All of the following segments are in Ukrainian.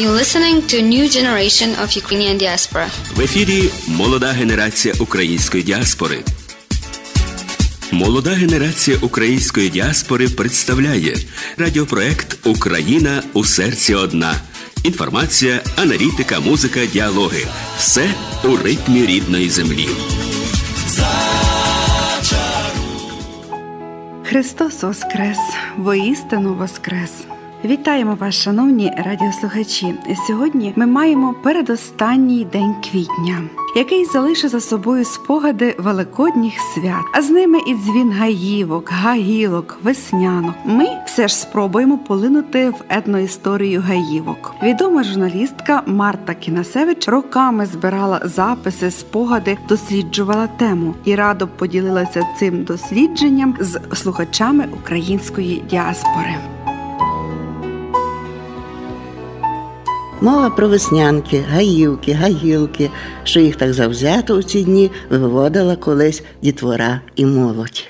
You're listening to new generation of Ukrainian diaspora. В ефірі молода генерація української діаспори. Молода генерація української діаспори представляє радіопроект Україна у серці одна. Інформація, аналітика, музика, діалоги. Все у ритмі рідної землі. Христос Воскрес! Воістину Воскрес! Вітаємо вас, шановні радіослухачі. Сьогодні ми маємо передостанній день квітня, який залишить за собою спогади великодніх свят, а з ними і дзвін гаївок, гаїлок, веснянок. Ми все ж спробуємо полинути в етноісторію гаївок. Відома журналістка Марта Кінасевич роками збирала записи, спогади, досліджувала тему і радо поділилася цим дослідженням з слухачами української діаспори. Мова про веснянки, гаївки, гаїлки, що їх так завзято у ці дні виводила колись дітвора і молодь.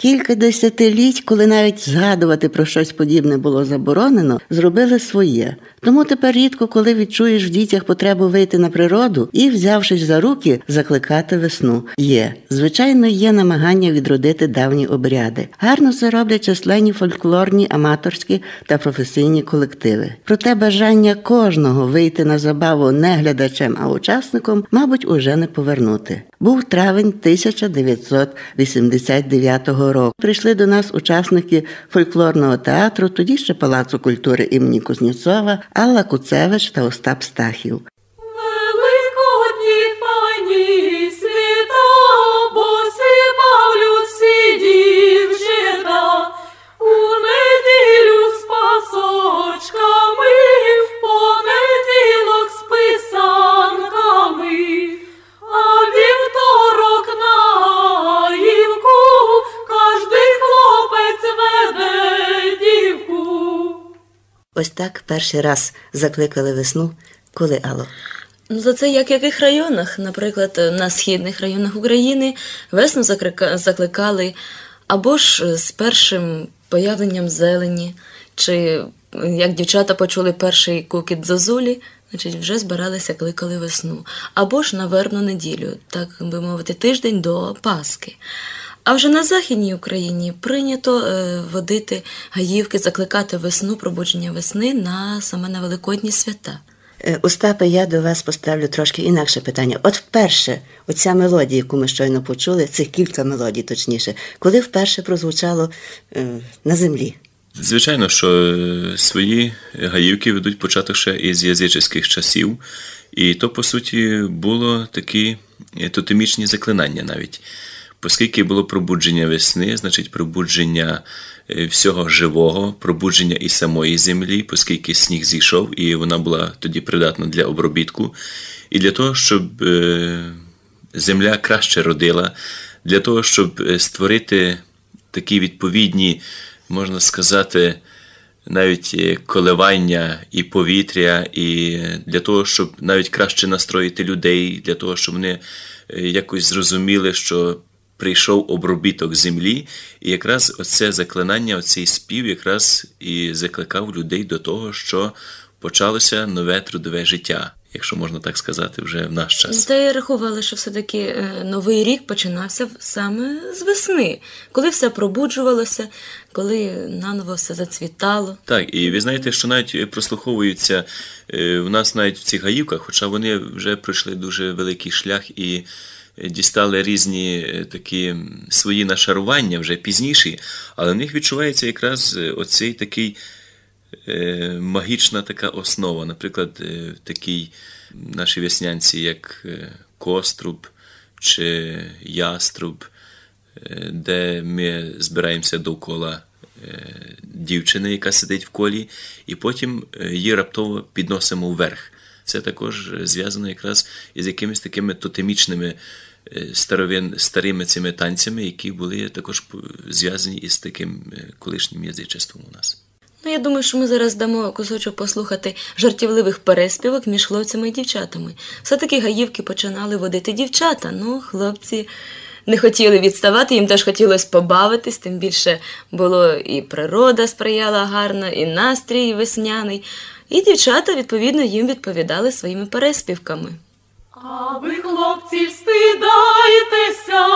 Кілька десятиліть, коли навіть згадувати про щось подібне було заборонено, зробили своє. Тому тепер рідко, коли відчуєш в дітях потребу вийти на природу і, взявшись за руки, закликати весну. Є звичайно, є намагання відродити давні обряди. Гарно це роблять численні фольклорні, аматорські та професійні колективи. Проте бажання кожного вийти на забаву не глядачем, а учасником, мабуть, уже не повернути. Був травень 1989 року. Прийшли до нас учасники фольклорного театру, тоді ще Палацу культури імені Кузнєцова, Алла Куцевич та Остап Стахів. Перший раз закликали весну. Коли Алло? Ну, то це як в яких районах? Наприклад, на східних районах України весну закликали або ж з першим появленням зелені, чи як дівчата почули перший кукіт зозулі, значить вже збиралися, кликали весну, або ж на вербну неділю, так би мовити, тиждень до Пасхи. А вже на Західній Україні прийнято е, водити гаївки, закликати весну, пробудження весни на саме на Великодні свята. Е, Остапе, я до вас поставлю трошки інакше питання. От вперше, оця мелодія, яку ми щойно почули, цих кілька мелодій, точніше, коли вперше прозвучало е, на землі. Звичайно, що свої гаївки ведуть початок ще із язичних часів, і то, по суті, було такі тотемічні заклинання навіть. Оскільки було пробудження весни, значить пробудження е, всього живого, пробудження і самої землі, оскільки сніг зійшов, і вона була тоді придатна для обробітку. І для того, щоб е, земля краще родила, для того, щоб е, створити такі відповідні, можна сказати, навіть коливання і повітря, і для того, щоб навіть краще настроїти людей, для того, щоб вони якось зрозуміли, що прийшов обробіток землі, і якраз оце заклинання, оцей спів якраз і закликав людей до того, що почалося нове трудове життя, якщо можна так сказати, вже в наш час. Та й рахували, що все-таки е, новий рік починався саме з весни, коли все пробуджувалося, коли наново все зацвітало. Так, і ви знаєте, що навіть прослуховуються е, в нас навіть в цих гаївках, хоча вони вже пройшли дуже великий шлях і дістали різні е, такі свої нашарування вже пізніші, але в них відчувається якраз е, оцей такий е, магічна така основа. Наприклад, е, такій нашій веснянці, як е, Коструб чи Яструб, е, де ми збираємося довкола е, дівчини, яка сидить в колі, і потім е, її раптово підносимо вверх. це також зв'язано якраз із якимись такими тотемічними е, старовин, старими цими танцями, які були також зв'язані із таким е, колишнім язичеством у нас. Ну, я думаю, що ми зараз дамо кусочок послухати жартівливих переспівок між хлопцями і дівчатами. Все-таки гаївки починали водити дівчата. Ну, хлопці не хотіли відставати, їм теж хотілося побавитись, тим більше було і природа сприяла гарно, і настрій весняний. І дівчата, відповідно, їм відповідали своїми переспівками. А ви, хлопці, стидайтеся,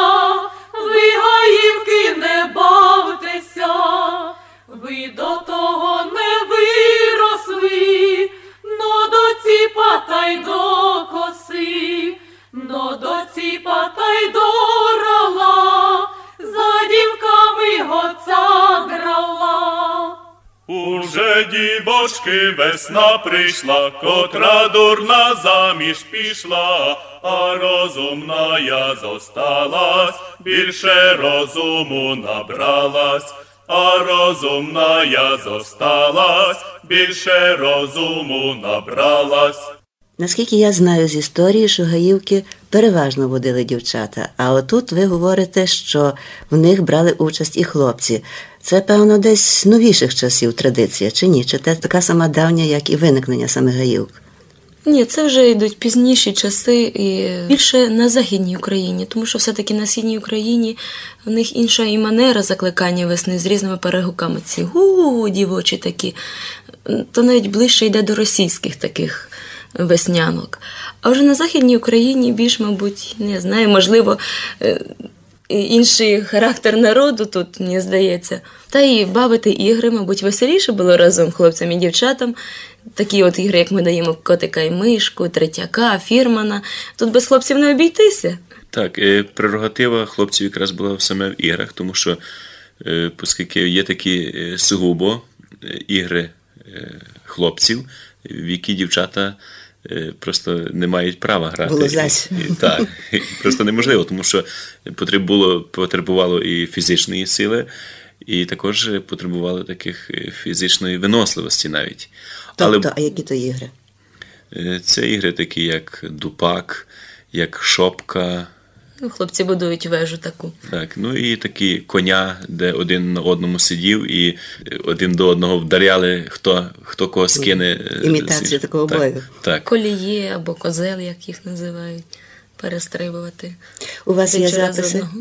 ви гаївки не бавтеся, дівочки весна прийшла, котра дурна заміж пішла, а розумна я зосталась, більше розуму набралась, а розумна я зосталась, більше розуму набралась. Наскільки я знаю з історії, що гаївки переважно водили дівчата, а отут ви говорите, що в них брали участь і хлопці. Це, певно, десь новіших часів традиція, чи ні? Чи це така сама давня, як і виникнення самих гаївок? Ні, це вже йдуть пізніші часи і більше на Західній Україні, тому що все-таки на Східній Україні в них інша і манера закликання весни з різними перегуками. Ці гу дівочі такі, то навіть ближче йде до російських таких веснянок. А вже на Західній Україні більш, мабуть, не знаю, можливо. Інший характер народу тут, мені здається. Та і бавити ігри, мабуть, веселіше було разом хлопцям і дівчатам. Такі от ігри, як ми даємо котика і мишку, третяка, фірмана. Тут без хлопців не обійтися. Так, е, прерогатива хлопців якраз була саме в іграх, тому що, е, оскільки є такі е, сугубо ігри хлопців, в які дівчата просто не мають права грати. Було зась. І- і- Так, і просто неможливо, тому що потребувало, потребувало і фізичної сили, і також потребувало таких е, фізичної виносливості навіть. Тобто, а які то ігри? Е, Це ігри такі, як дупак, як шопка, хлопці будують вежу таку. так, ну і такі коня, де один на одному сидів, і е, один до одного вдаряли, хто, хто кого скине. е, Імітація такого так, бою. Так. Колії або козел, як їх називають, перестрибувати. У вас є записи? одного.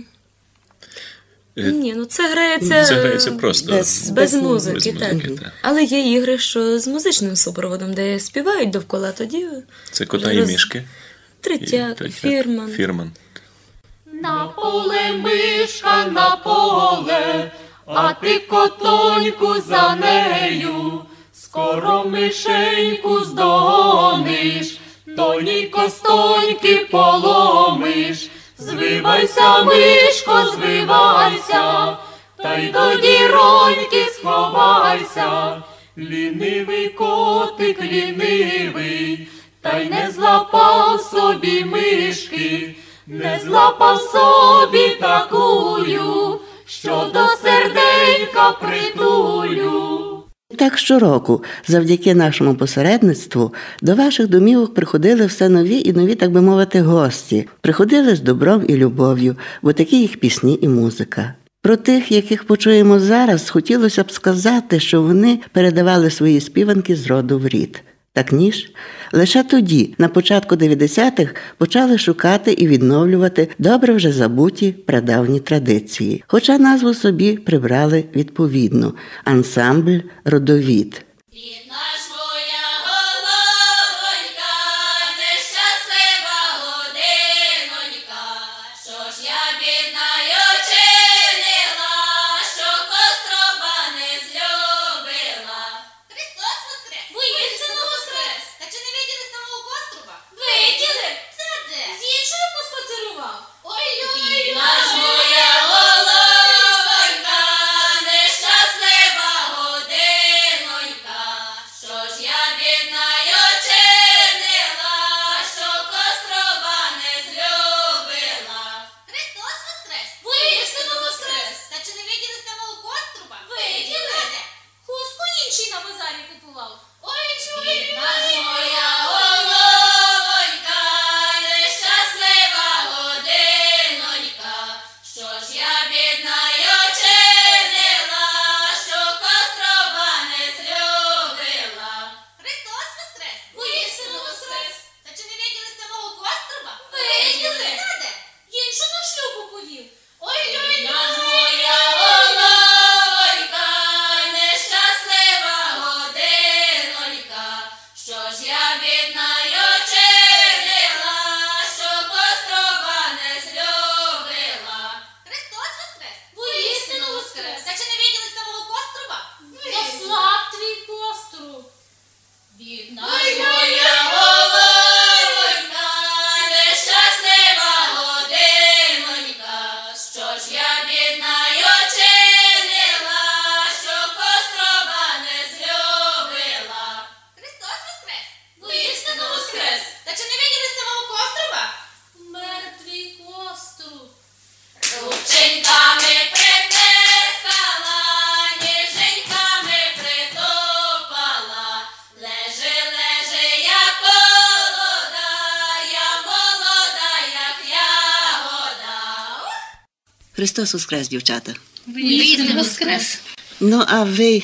Е, Ні, ну це грається, Це грається просто. без- без, без музики, без так. музики, так. Але є ігри, що з музичним супроводом, де співають довкола, тоді Це кота роз- і мішки. третяк, так, фірман. Фірман. На поле мишка на поле, а ти котоньку за нею, скоро мишеньку здогониш, тоні костоньки поломиш. Звивайся, мишко, звивайся, та й до діроньки сховайся. Лінивий котик, лінивий, та й не злапав собі мишки, не злапав собі такую, що до серденька притулю. Так щороку, завдяки нашому посередництву, до ваших домівок приходили все нові і нові, так би мовити, гості. Приходили з добром і любов'ю, бо такі їх пісні і музика. Про тих, яких почуємо зараз, хотілося б сказати, що вони передавали свої співанки з роду в рід. Так ніж лише тоді, на початку 90-х, почали шукати і відновлювати добре вже забуті прадавні традиції, хоча назву собі прибрали відповідну ансамбль родовід. Христос воскрес, дівчата. Воістину воскрес. Ну, а ви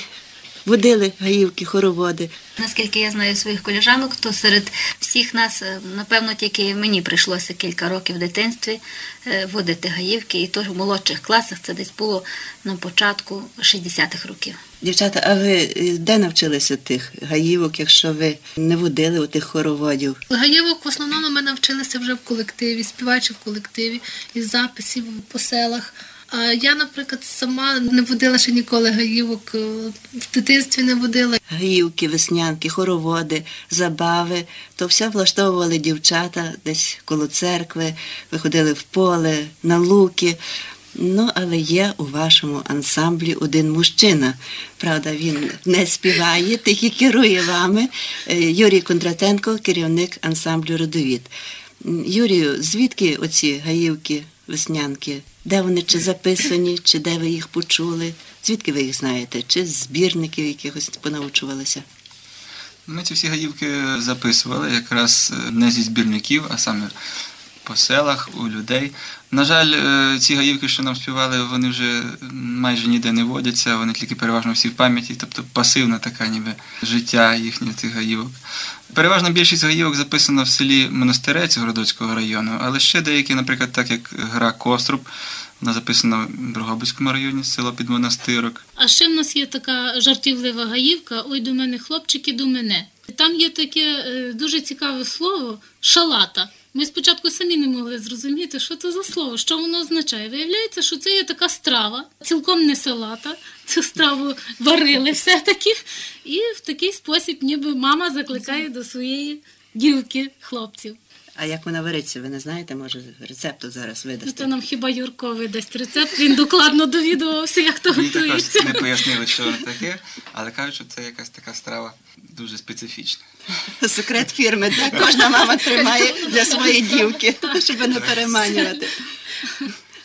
водили гаївки, хороводи. Наскільки я знаю своїх коліжанок, то серед всіх нас, е, напевно, тільки мені прийшлося кілька років в дитинстві е, водити гаївки, і то в молодших класах це десь було на початку 60-х років. Дівчата, а ви е, де навчилися тих гаївок, якщо ви не водили у тих хороводів? Гаєвок в основному ми навчилися вже в колективі, співаючи в колективі, із записів по селах. Я, наприклад, сама не водила ще ніколи гаївок, е, в дитинстві не водила. Гаївки, веснянки, хороводи, забави, то все влаштовували дівчата десь коло церкви, виходили в поле, на луки. Ну, але є у вашому ансамблі один мужчина. Правда, він не співає, тільки керує вами. Е, Юрій Кондратенко, керівник ансамблю Родовід. Юрію, звідки оці гаївки, веснянки? Де вони чи записані, чи де ви їх почули? Звідки ви їх знаєте? Чи з збірників якихось понаучувалися? Ми ці всі гаївки записували якраз не зі збірників, а саме по селах, у людей. На жаль, е, ці гаївки, що нам співали, вони вже майже ніде не водяться, вони тільки переважно всі в пам'яті, тобто пасивна така ніби життя їхніх цих гаївок. Переважна більшість гаївок записана в селі Монастирець Городоцького району, але ще деякі, наприклад, так як гра Коструб, вона записана в Дрогобицькому районі, село під монастирок. А ще в нас є така жартівлива гаївка Ой до мене, хлопчики, до мене. Там є таке е, дуже цікаве слово шалата. Ми спочатку самі не могли зрозуміти, що це за слово, що воно означає. Виявляється, що це є така страва, цілком не салата. Цю страву варили все-таки. І в такий спосіб, ніби мама закликає до своєї дівки, хлопців. А як вона вариться, ви не знаєте, може рецепту зараз видасте? то нам хіба Юрко видасть рецепт, він докладно довідувався, як то готується. не пояснили, що воно таке, але кажуть, що це якась така страва дуже специфічна. Секрет фірми, так? Кожна мама тримає для своєї дівки, щоб не переманювати.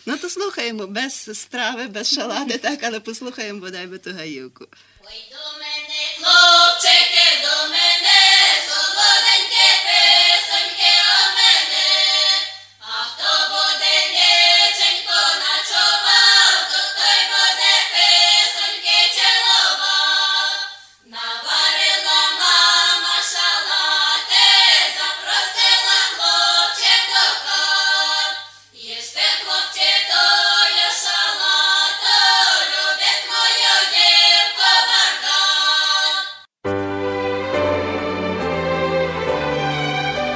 Ну то слухаємо без страви, без шалати, так, але послухаємо бодай би ту гаївку. Ой до мене, хлопчики,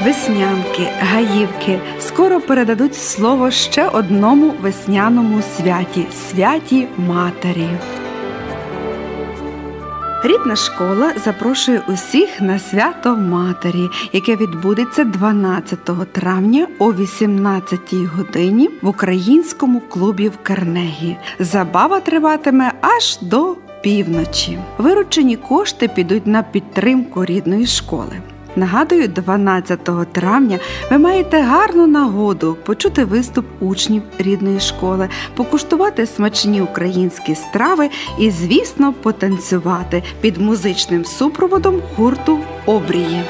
Веснянки, гаївки скоро передадуть слово ще одному весняному святі святі Матері. Рідна школа запрошує усіх на свято Матері, яке відбудеться 12 травня о 18 годині в українському клубі в Карнегі. Забава триватиме аж до півночі. Виручені кошти підуть на підтримку рідної школи. Нагадую, 12 травня ви маєте гарну нагоду почути виступ учнів рідної школи, покуштувати смачні українські страви і, звісно, потанцювати під музичним супроводом гурту Обрії.